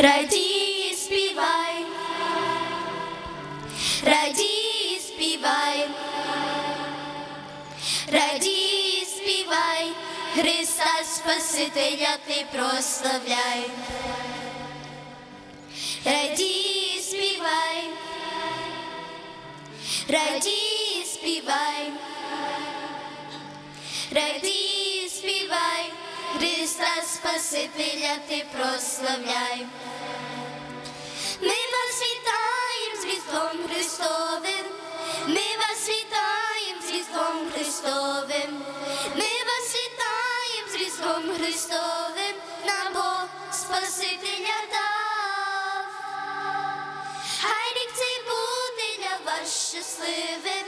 Радій, співай, радій, співай, радій, співай, Христа Спасителя ти прославляй. Радій, співай, радій, співай, радій, співай, Христа Спасителя ти прославляй. Ми вас вітаємо з Різдвом Христовим, ми вас вітаємо з Різдвом Христовим, ми вас вітаємо з Різдвом Христовим, на Бог Спасителя дав. Хай рік цей буде для вас щасливим,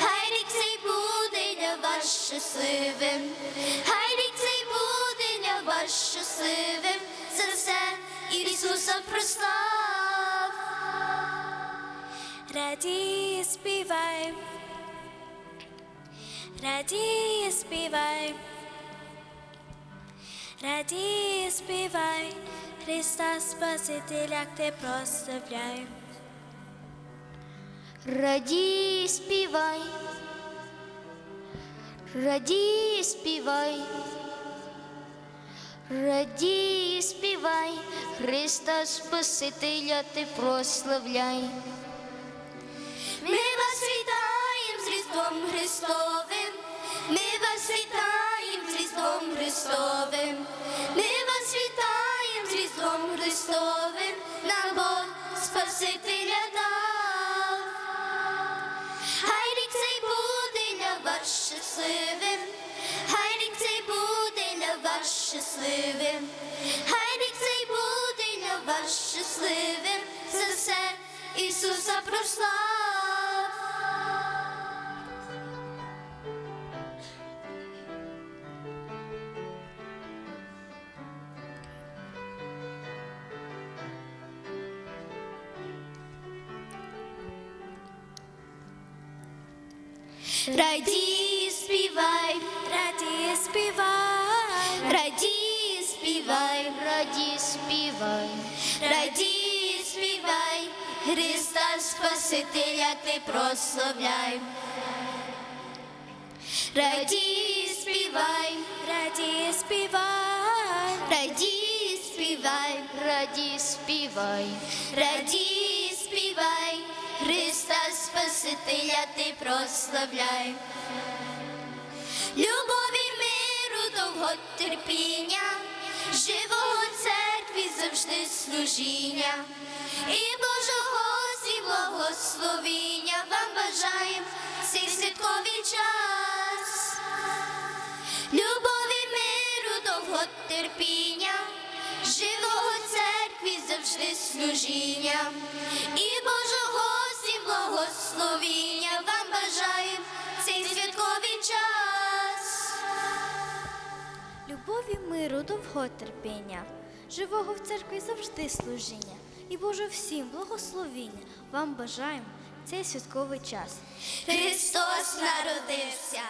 хай рік цей буде для вас щасливим, хай вас щасливим, за все Ісуса прослав. Радій, співай, радій, співай, радій, співай, Христа Спасителя ти прославляй. Радій, співай, радій, співай, радій, співай, Христа Спасителя ти прославляй. Ми вас вітаємо з Різдвом Христовим, ми вас вітаємо з Різдвом Христовим, ми вас вітаємо з Різдвом Христовим, нам Бог Спасителя дав. Хай рік цей буде для вас щасливим, Ісуса прослав. Радій, співай, Радій, співай, радій, співай, радій, співай, радій, співай, Христа Спасителя ти прославляй. Радій, співай, радій, співай, радій, співай, радій, співай, радій, співай, Христа Спасителя ти прославляй. Любові, миру, довго терпіння, живого церкві завжди служіння, і Божого всі благословіння вам бажаєм цей святковий час. Любові, миру, довго терпіння, живого церкві завжди служіння, і Божого всі благословіння вам бажаєм цей святковий час. любові, миру, довготерпіння, живого в церкві завжди служіння, і Боже всім благословіння вам бажаємо цей святковий час. Христос народився.